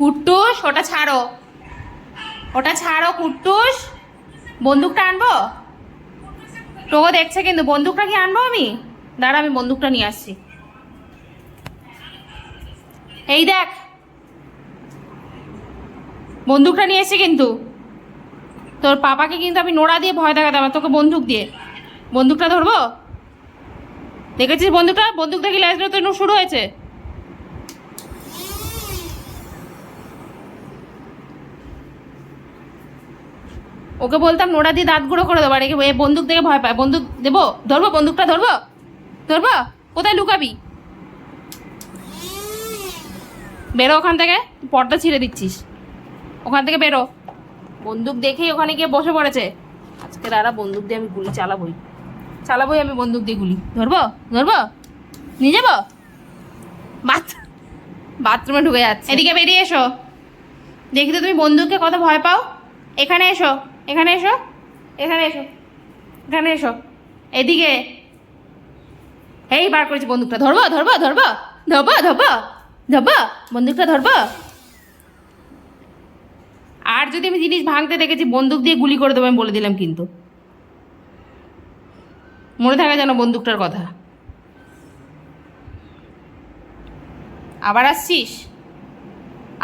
কুট্টুস, ওটা ছাড়ো। ওটা ছাড়ো, কুট্টুস। বন্দুকটা আনব? টোকো দেখছে কিন্তু, বন্দুকটা কি আনব আমি? দাঁড়া, আমি বন্দুকটা নিয়ে আসছি। এই দেখ। বন্দুকটা নিয়ে এসছি কিন্তু তোর পাপাকে কিন্তু আমি নোড়া দিয়ে ভয় দেখাতাম, আর তোকে বন্দুক দিয়ে। বন্দুকটা ধরবো? দেখেছিস বন্দুকটা? বন্দুক দেখি লাইসটা তো শুরু হয়েছে। ওকে বলতাম নোড়া দিয়ে দাঁত গুঁড়ো করে দেবো আর এ বন্দুক দেখে ভয় পায়। বন্দুক দেবো? ধরবো বন্দুকটা ধরবো? ধরবো? কোথায় লুকাবি? বেরো ওখান থেকে পর্দা ছিঁড়ে দিচ্ছিস। ওখান থেকে বেরো। বন্দুক দেখেই ওখানে গিয়ে বসে পড়েছে। আজকে দাঁড়া বন্দুক দিয়ে আমি গুলি চালাবই। চালাবই আমি বন্দুক দিয়ে গুলি। ধরবো? ধরবো? নিয়ে যাব? বাথ বাথরুমে ঢুকে যাচ্ছে। এদিকে বেরিয়ে এসো। দেখি তো তুমি বন্দুককে কত ভয় পাও। এখানে এসো। এখানে এসো এখানে এসো এখানে এসো, এদিকে। এই বার করেছি বন্দুকটা, ধরবো ধরবো ধরবো ধরবো ধরবো ধরবো, বন্দুকটা ধরবো। আর যদি আমি জিনিস ভাঙতে দেখেছি, বন্দুক দিয়ে গুলি করে দেবো, আমি বলে দিলাম কিন্তু। মনে থাকে যেন বন্দুকটার কথা। আবার আসছিস?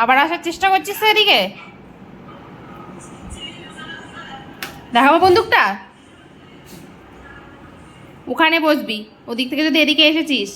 আবার আসার চেষ্টা করছিস তো এদিকে? দেখাবো বন্দুকটা? ওখানে বসবি। ওদিক থেকে যদি এদিকে এসেছিস।